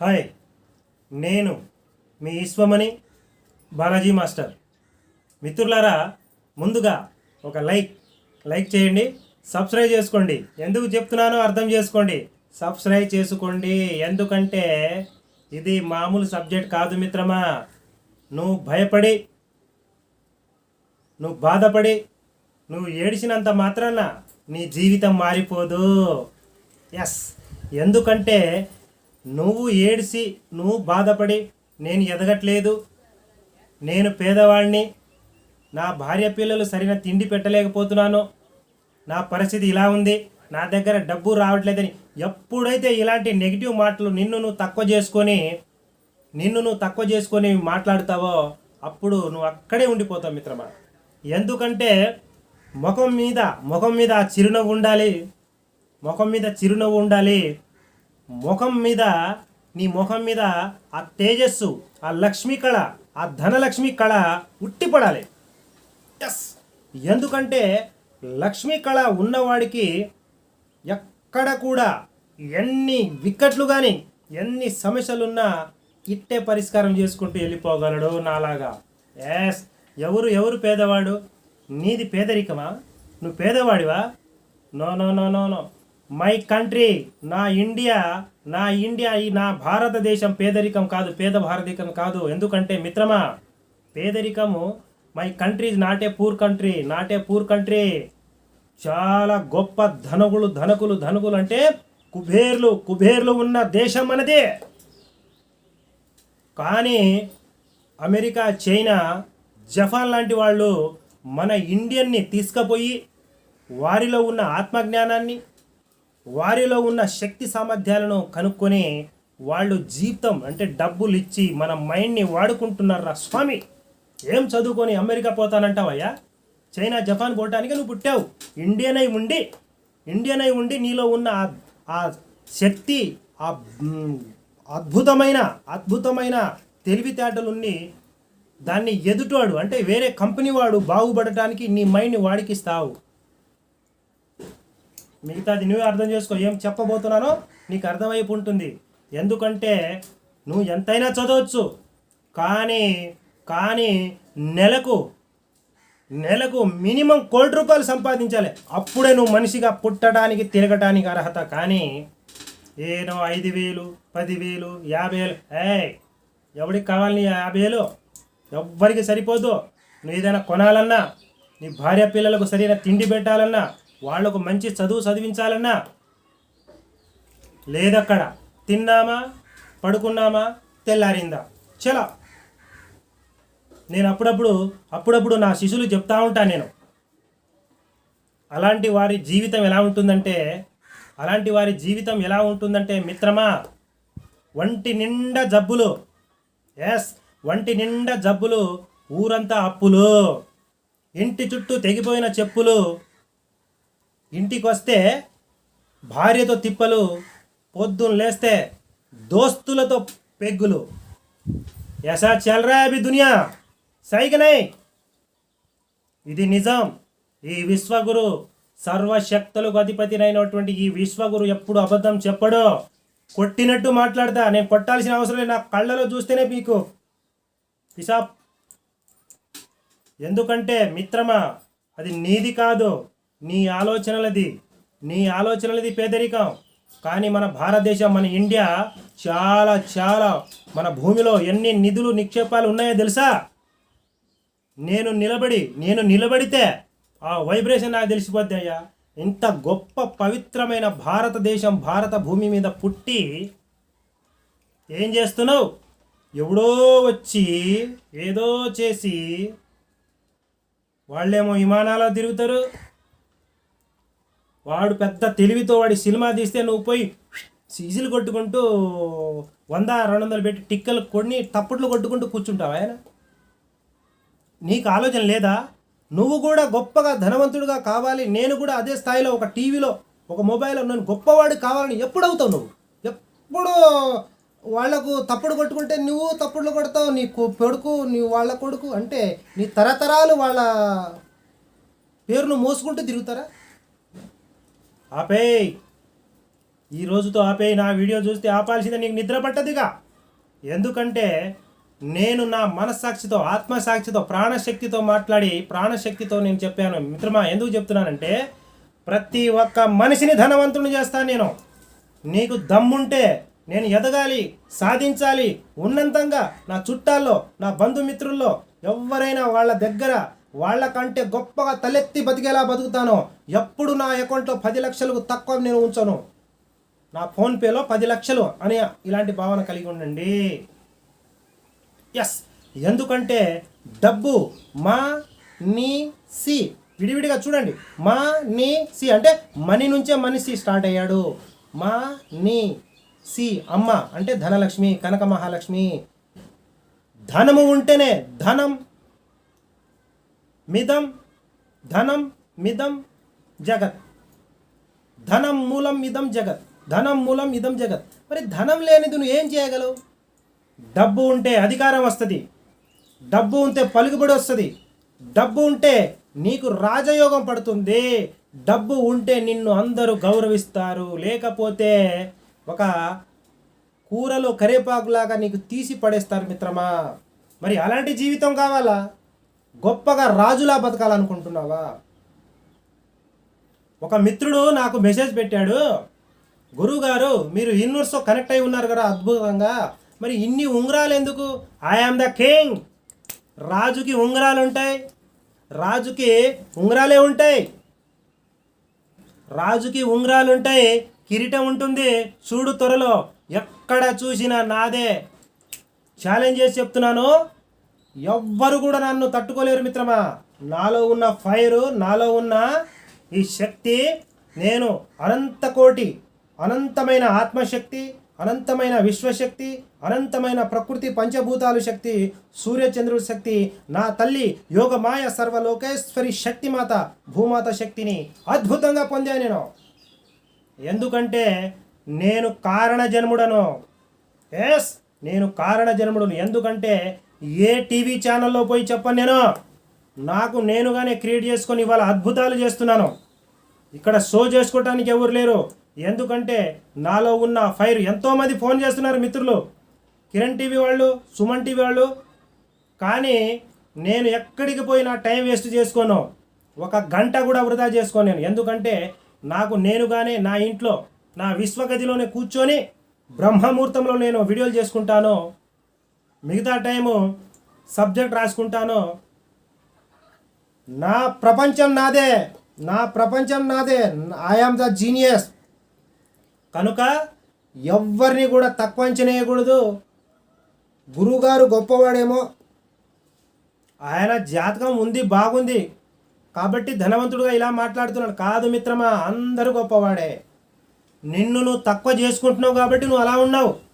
Hi నేను మీ ఈశ్వమణి Balaji master. మిత్రులారా ముందుగా ఒక లైక్ లైక్ చేయండి సబ్స్క్రైబ్ చేసుకోండి. ఎందుకు చెప్తున్నానో అర్థం చేసుకోండి. సబ్స్క్రైబ్ చేసుకోండి. ఎందుకంటే ఇది మామూలు సబ్జెక్ట్ కాదు మిత్రమా. నువ్వు భయపడి నువ్వు బాధపడి నువ్వు ఏడిచినంత మాత్రాన నీ జీవితం మారిపోదు. ఎస్ ఎందుకంటే నువ్వు ఏడిసి నువ్వు బాధపడి నేను ఎదగట్లేదు. నేను పేదవాడిని నా భార్య పిల్లలు సరైన తిండి పెట్టలేకపోతున్నాను. నా పరిస్థితి ఇలా ఉంది. నా దగ్గర డబ్బు రావట్లేదని ఎప్పుడైతే ఇలాంటి నెగిటివ్ మాటలు నిన్ను నువ్వు తక్కువ చేసుకొని నిన్ను నువ్వు తక్కువ చేసుకొని మాట్లాడతావో అప్పుడు నువ్వు అక్కడే ఉండిపోతావు మిత్రమా. ఎందుకంటే ముఖం మీద ముఖం మీద చిరునవ్వు ఉండాలి. ముఖం మీద చిరునవ్వు ఉండాలి. ముఖం మీద నీ ముఖం మీద ఆ తేజస్సు ఆ లక్ష్మీ కళ ఆ ధనలక్ష్మి కళ ఉట్టిపడాలి ఎస్ ఎందుకంటే లక్ష్మీ కళ ఉన్నవాడికి ఎక్కడ కూడా ఎన్ని వికెట్లు కానీ ఎన్ని సమస్యలున్నా ఇట్టే పరిష్కారం చేసుకుంటూ వెళ్ళిపోగలడు నాలాగా. ఎస్ ఎవరు ఎవరు పేదవాడు? నీది పేదరికమా? నువ్వు పేదవాడివా? No no no no no my country నా ఇండియా నా ఇండియా ఈ నా భారతదేశం పేదరికం కాదు పేద భారతీకం కాదు. ఎందుకంటే మిత్రమా పేదరికము my country not a poor country not a poor country చాలా గొప్ప ధనకులు ధనకులు ధనకులు అంటే కుబేర్లు కుబేర్లు ఉన్న దేశం మనదే. కానీ అమెరికా చైనా జపాన్ లాంటి వాళ్ళు మన ఇండియన్ని తీసుకుపోయి వారిలో ఉన్న ఆత్మజ్ఞానాన్ని వారిలో ఉన్న శక్తి సామర్థ్యాలను కనుక్కొని వాళ్ళు జీవితం అంటే డబ్బులు ఇచ్చి మన మైండ్ని వాడుకుంటున్నారా? స్వామి ఏం చదువుకొని అమెరికా పోతానంటావయ్యా? చైనా జపాన్ పోవటానికి నువ్వు పుట్టావు. ఇండియన్ అయి ఉండి ఇండియన్ అయి ఉండి నీలో ఉన్న ఆ- శక్తి ఆ అద్భుతమైన అద్భుతమైన తెలివితేటలున్ని దాన్ని ఎదుటాడు అంటే వేరే కంపెనీ వాడు బాగుపడటానికి నీ మైండ్ని వాడికిస్తావు. మిగతాది నువ్వే అర్థం చేసుకో ఏం చెప్పబోతున్నానో నీకు అర్థమైపు ఉంటుంది ఎందుకంటే నువ్వు ఎంతైనా చదవచ్చు కానీ కానీ నెలకు నెలకు మినిమం కోటి రూపాయలు సంపాదించాలి. అప్పుడే నువ్వు మనిషిగా పుట్టడానికి తిరగటానికి అర్హత. కానీ ఏనో ఐదు వేలు పదివేలు యాభై వేలు ఏయ్ ఎవరికి కావాలి నీ యాభై వేలు? ఎవ్వరికి సరిపోదు. నువ్వు ఏదైనా కొనాలన్నా నీ భార్య పిల్లలకు సరైన తిండి పెట్టాలన్నా వాళ్ళకు మంచి చదువు చదివించాలన్నా? లేదక్కడ. తిన్నామా? పడుకున్నామా? తెల్లారిందా? చల. నేను అప్పుడప్పుడు అప్పుడప్పుడు నా శిశువులు చెప్తా ఉంటాను నేను. అలాంటి వారి జీవితం ఎలా ఉంటుందంటే అలాంటి వారి జీవితం ఎలా ఉంటుందంటే మిత్రమా వంటి నిండా జబ్బులు. ఎస్ వంటి నిండా జబ్బులు ఊరంతా అప్పులు. ఇంటి చుట్టూ తెగిపోయిన చెప్పులు ఇంటికి వస్తే భార్యతో తిప్పలు పొద్దున్న లేస్తే దోస్తులతో పెగ్గులు. ఎసా చల్రా అభి దునియా? సైగనై! ఇది నిజం. ఈ విశ్వగురు సర్వశక్తులకు అధిపతినైనటువంటి ఈ విశ్వగురు ఎప్పుడు అబద్ధం చెప్పడు కొట్టినట్టు మాట్లాడతా. నేను కొట్టాల్సిన అవసరం లేదు. నా కళ్ళలో చూస్తేనే మీకు పిసాప్ ఎందుకంటే మిత్రమా అది నీది కాదు. నీ ఆలోచనలది నీ ఆలోచనలది పేదరికం. కానీ మన భారతదేశం మన ఇండియా చాలా చాలా మన భూమిలో ఎన్ని నిధులు నిక్షేపాలు ఉన్నాయో తెలుసా? నేను నిలబడి నేను నిలబడితే ఆ వైబ్రేషన్ నాకు తెలిసిపోద్ది అయ్యా. ఇంత గొప్ప పవిత్రమైన భారతదేశం భారత భూమి మీద పుట్టి ఏం చేస్తున్నావు? ఎవడో వచ్చి ఏదో చేసి వాళ్ళేమో విమానాల్లో తిరుగుతారు వాడు పెద్ద తెలివితో వాడి సినిమా తీస్తే నువ్వు పోయి సీజీలు కొట్టుకుంటూ వంద రెండు వందలు పెట్టి టిక్కలు కొన్ని తప్పట్లు కొట్టుకుంటూ కూర్చుంటావా ఆయన? నీకు ఆలోచన లేదా? నువ్వు కూడా గొప్పగా ధనవంతుడిగా కావాలి. నేను కూడా అదే స్థాయిలో ఒక టీవీలో ఒక మొబైల్లో నేను గొప్పవాడు కావాలని ఎప్పుడు అవుతావు నువ్వు? ఎప్పుడు వాళ్ళకు తప్పుడు కొట్టుకుంటే నువ్వు తప్పుడులు కొడతావు నీ కొడుకు నీ వాళ్ళ కొడుకు అంటే నీ తరతరాలు వాళ్ళ పేరును మోసుకుంటూ తిరుగుతారా? ఆపేయ్. ఈ రోజుతో ఆపేయ్ నా వీడియో చూస్తే ఆపాల్సిందే నీకు నిద్ర పట్టదిగా. ఎందుకంటే నేను నా మనస్సాక్షితో ఆత్మసాక్షితో ప్రాణశక్తితో మాట్లాడి ప్రాణశక్తితో నేను చెప్పాను. మిత్రమా ఎందుకు చెప్తున్నానంటే ప్రతి ఒక్క మనిషిని ధనవంతుని చేస్తాను నేను. నీకు దమ్ముంటే నేను ఎదగాలి సాధించాలి ఉన్నంతంగా నా చుట్టాల్లో నా బంధుమిత్రుల్లో ఎవరైనా వాళ్ళ దగ్గర వాళ్ళకంటే గొప్పగా తలెత్తి బతికేలా బతుకుతాను? ఎప్పుడు నా అకౌంట్లో పది లక్షలకు తక్కువ నేను ఉంచను. నా ఫోన్పేలో పది లక్షలు అని ఇలాంటి భావన కలిగి ఉండండి. ఎస్ ఎందుకంటే డబ్బు మా నీ సి. విడివిడిగా చూడండి. మా నీ సి. అంటే మనీ నుంచే మనిషి స్టార్ట్ అయ్యాడు. మా నీ సి. అమ్మ అంటే ధనలక్ష్మి కనక మహాలక్ష్మి ధనము ఉంటేనే ధనం మిదం ధనం మిదం జగత్. ధనం మూలం ఇదం జగత్. ధనం మూలం ఇదం జగత్. మరి ధనం లేనిది నువ్వు ఏం చేయగలవు? డబ్బు ఉంటే అధికారం వస్తుంది. డబ్బు ఉంటే పలుకుబడి వస్తుంది. డబ్బు ఉంటే నీకు రాజయోగం పడుతుంది. డబ్బు ఉంటే నిన్ను అందరూ గౌరవిస్తారు. లేకపోతే ఒక కూరలో కరేపాకులాగా నీకు తీసి పడేస్తారు మిత్రమా? మరి అలాంటి జీవితం కావాలా? గొప్పగా రాజులా బతకాలనుకుంటున్నావా? ఒక మిత్రుడు నాకు మెసేజ్ పెట్టాడు. గురువు గారు మీరు యూనివర్స్తో కనెక్ట్ అయి ఉన్నారు కదా అద్భుతంగా. మరి ఇన్ని ఉంగరాలు ఎందుకు? ఐఆమ్ ద కింగ్ రాజుకి ఉంగరాలు ఉంటాయి. రాజుకి ఉంగరాలే ఉంటాయి. రాజుకి ఉంగరాలు ఉంటాయి. కిరీటం ఉంటుంది. చూడు త్వరలో ఎక్కడ చూసినా నాదే. ఛాలెంజ్ చేసి చెప్తున్నాను. ఎవ్వరు కూడా నన్ను తట్టుకోలేరు మిత్రమా. నాలో ఉన్న ఫైర్ నాలో ఉన్న ఈ శక్తి నేను అనంత కోటి అనంతమైన ఆత్మశక్తి అనంతమైన విశ్వశక్తి అనంతమైన ప్రకృతి పంచభూతాలు శక్తి సూర్యచంద్రుడి శక్తి నా తల్లి యోగమాయ సర్వలోకేశ్వరి శక్తిమాత భూమాత శక్తిని అద్భుతంగా పొందాను నేను. ఎందుకంటే నేను కారణ జన్ముడను. ఎస్ నేను కారణ జన్ముడును. ఎందుకంటే ఏ టీవీ ఛానల్లో పోయి చెప్పను నేను? నాకు నేనుగానే క్రియేట్ చేసుకొని ఇవాళ అద్భుతాలు చేస్తున్నాను. ఇక్కడ షో చేసుకోవటానికి ఎవరు లేరు. ఎందుకంటే నాలో ఉన్న ఫైర్ ఎంతోమంది ఫోన్ చేస్తున్నారు మిత్రులు. కిరణ్ టీవీ వాళ్ళు సుమన్ టీవీ వాళ్ళు. కానీ నేను ఎక్కడికి పోయినా టైం వేస్ట్ చేసుకోను. ఒక గంట కూడా వృధా చేసుకోను నేను. ఎందుకంటే నాకు నేనుగానే నా ఇంట్లో నా విశ్వగదిలోనే కూర్చొని బ్రహ్మముహూర్తంలో నేను వీడియోలు చేసుకుంటాను. మిగతా టైము సబ్జెక్ట్ రాసుకుంటాను. నా ప్రపంచం నాదే. నా ప్రపంచం నాదే. ఐఆమ్ ద జీనియస్ కనుక ఎవ్వరిని కూడా తక్కువ అంచనా గురువుగారు గొప్పవాడేమో. ఆయన జాతకం ఉంది బాగుంది. కాబట్టి ధనవంతుడుగా ఇలా మాట్లాడుతున్నాడు. కాదు మిత్రమా అందరూ గొప్పవాడే. నిన్ను నువ్వు తక్కువ చేసుకుంటున్నావు కాబట్టి నువ్వు అలా ఉన్నావు.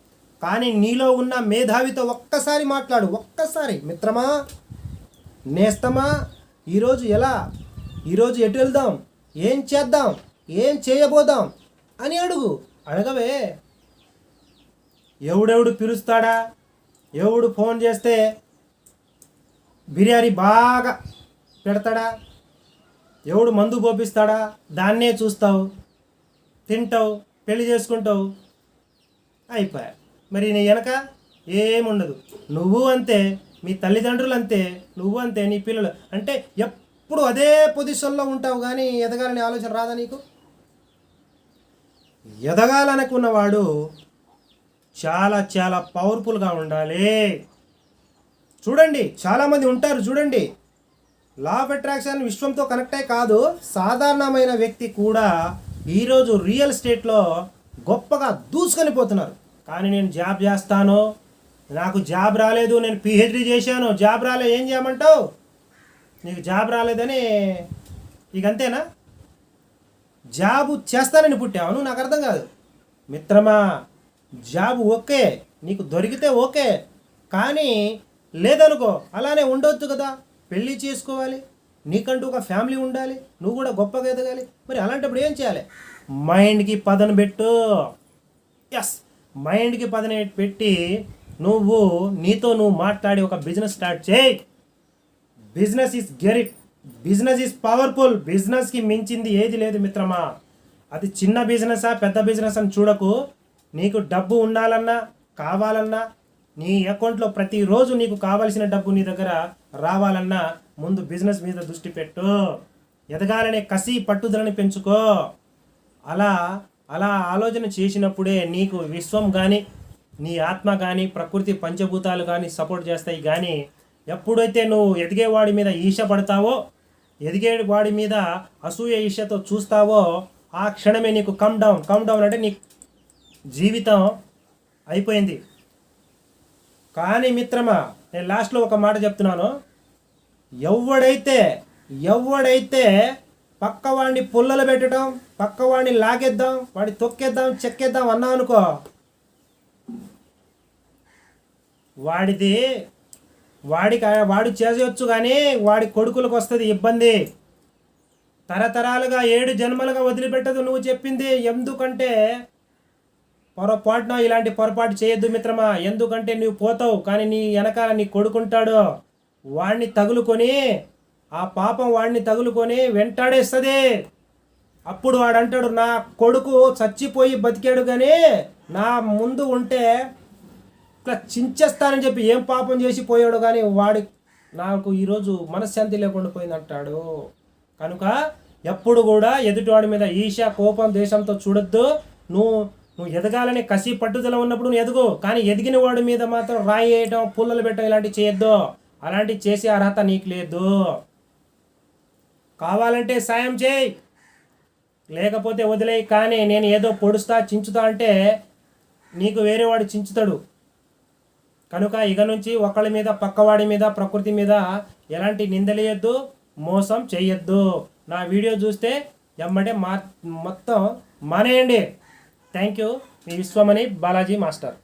కానీ నీలో ఉన్న మేధావితో ఒక్కసారి మాట్లాడు ఒక్కసారి. మిత్రమా? నేస్తమా? ఈరోజు ఎలా? ఈరోజు ఎటు వెళ్దాం? ఏం చేద్దాం? ఏం చేయబోదాం? అని అడుగు. అడగవే. ఎవడెవడు పిలుస్తాడా? ఎవడు ఫోన్ చేస్తే బిర్యానీ బాగా పెడతాడా? ఎవడు మందు పోపిస్తాడా? దాన్నే చూస్తావు. తింటావు. పెళ్ళి చేసుకుంటావు. అయిపోయా. మరి నీ వెనక ఏముండదు. నువ్వు అంతే మీ తల్లిదండ్రులు అంతే నువ్వు అంతే నీ పిల్లలు. అంటే ఎప్పుడు అదే పొజిషన్లో ఉంటావు కానీ ఎదగాలనే ఆలోచన రాదా నీకు? ఎదగాలనుకున్నవాడు చాలా చాలా పవర్ఫుల్గా ఉండాలి. చూడండి చాలామంది ఉంటారు చూడండి. లా ఆఫ్ అట్రాక్షన్ విశ్వంతో కనెక్టే కాదు. సాధారణమైన వ్యక్తి కూడా ఈరోజు రియల్ ఎస్టేట్లో గొప్పగా దూసుకొని పోతున్నారు. కానీ నేను జాబ్ చేస్తాను? నాకు జాబ్ రాలేదు నేను పిహెచ్డి చేశాను? జాబ్ రాలేదు ఏం చేయమంటావు? నీకు జాబ్ రాలేదని ఇక అంతేనా? జాబు చేస్తానని పుట్టావు నువ్వు నాకు అర్థం కాదు. మిత్రమా జాబ్ ఓకే నీకు దొరికితే ఓకే కానీ లేదనుకో అలానే ఉండొద్దు కదా. పెళ్ళి చేసుకోవాలి నీకంటూ ఒక ఫ్యామిలీ ఉండాలి నువ్వు కూడా గొప్పగా ఎదగాలి. మరి అలాంటప్పుడు ఏం చేయాలి? మైండ్కి పదను పెట్టు. ఎస్ మైండ్కి పదినేటి పెట్టి నువ్వు నీతో నువ్వు మాట్లాడి ఒక బిజినెస్ స్టార్ట్ చేయి. Business is great. Business is powerful. బిజినెస్కి మించింది ఏది లేదు మిత్రమా. అది చిన్న బిజినెసా పెద్ద బిజినెస్ అని చూడకు. నీకు డబ్బు ఉండాలన్నా కావాలన్నా నీ అకౌంట్లో ప్రతిరోజు నీకు కావలసిన డబ్బు నీ దగ్గర రావాలన్నా ముందు బిజినెస్ మీద దృష్టి పెట్టు. ఎదగాలనే కసి పట్టుదలని పెంచుకో. అలా అలా ఆలోచన చేసినప్పుడే నీకు విశ్వం కానీ నీ ఆత్మ కానీ ప్రకృతి పంచభూతాలు కానీ సపోర్ట్ చేస్తాయి. కానీ ఎప్పుడైతే నువ్వు ఎదిగేవాడి మీద ఈశ పడతావో ఎదిగే వాడి మీద అసూయ ఈశతో చూస్తావో ఆ క్షణమే నీకు కమ్ డౌన్ కమ్ డౌన్ అంటే నీ జీవితం అయిపోయింది. కానీ మిత్రమా నేను లాస్ట్లో ఒక మాట చెప్తున్నాను. ఎవడైతే ఎవడైతే పక్కవాడిని పుల్లలు పెట్టడం పక్కవాడిని లాగేద్దాం వాడిని తొక్కేద్దాం చెక్కేద్దాం అన్నాం అనుకో వాడిది వాడికి వాడు చేసేయచ్చు కానీ వాడి కొడుకులకు వస్తుంది ఇబ్బంది. తరతరాలుగా ఏడు జన్మలుగా వదిలిపెట్టదు నువ్వు చెప్పింది. ఎందుకంటే పొరపాటున ఇలాంటి పొరపాటు చేయొద్దు మిత్రమా. ఎందుకంటే నువ్వు పోతావు కానీ నీ వెనకాల నీ కొడుకుంటాడు. వాడిని తగులుకొని ఆ పాపం వాడిని తగులుకొని వెంటాడేస్తుంది. అప్పుడు వాడు అంటాడు నా కొడుకు చచ్చిపోయి బతికాడు కానీ నా ముందు ఉంటే ఇట్లా చించేస్తానని చెప్పి ఏం పాపం చేసి పోయాడు కానీ వాడి నాకు ఈరోజు మనశ్శాంతి లేకుండా పోయిందంటాడు. కనుక ఎప్పుడు కూడా ఎదుటివాడి మీద ఈశ కోపం దేశంతో చూడొద్దు. నువ్వు నువ్వు ఎదగాలని కసి పట్టుదల ఉన్నప్పుడు నువ్వు ఎదుగు. కానీ ఎదిగిన వాడి మీద మాత్రం రాయి వేయటం పుల్లలు పెట్టడం ఇలాంటివి చేయొద్దు. అలాంటివి చేసే అర్హత నీకు లేదు. కావాలంటే సాయం చేయి. లేకపోతే వదిలేయి కానీ నేను ఏదో పొడుస్తా చించుతా అంటే నీకు వేరేవాడు చించుతాడు. కనుక ఇక నుంచి ఒకళ్ళ మీద పక్కవాడి మీద ప్రకృతి మీద ఎలాంటి నిందలేయద్దు మోసం చేయొద్దు నా వీడియో చూస్తే ఎమ్మంటే మా మొత్తం మానేయండి. థ్యాంక్ యూ మీ విశ్వమణి బాలాజీ మాస్టర్.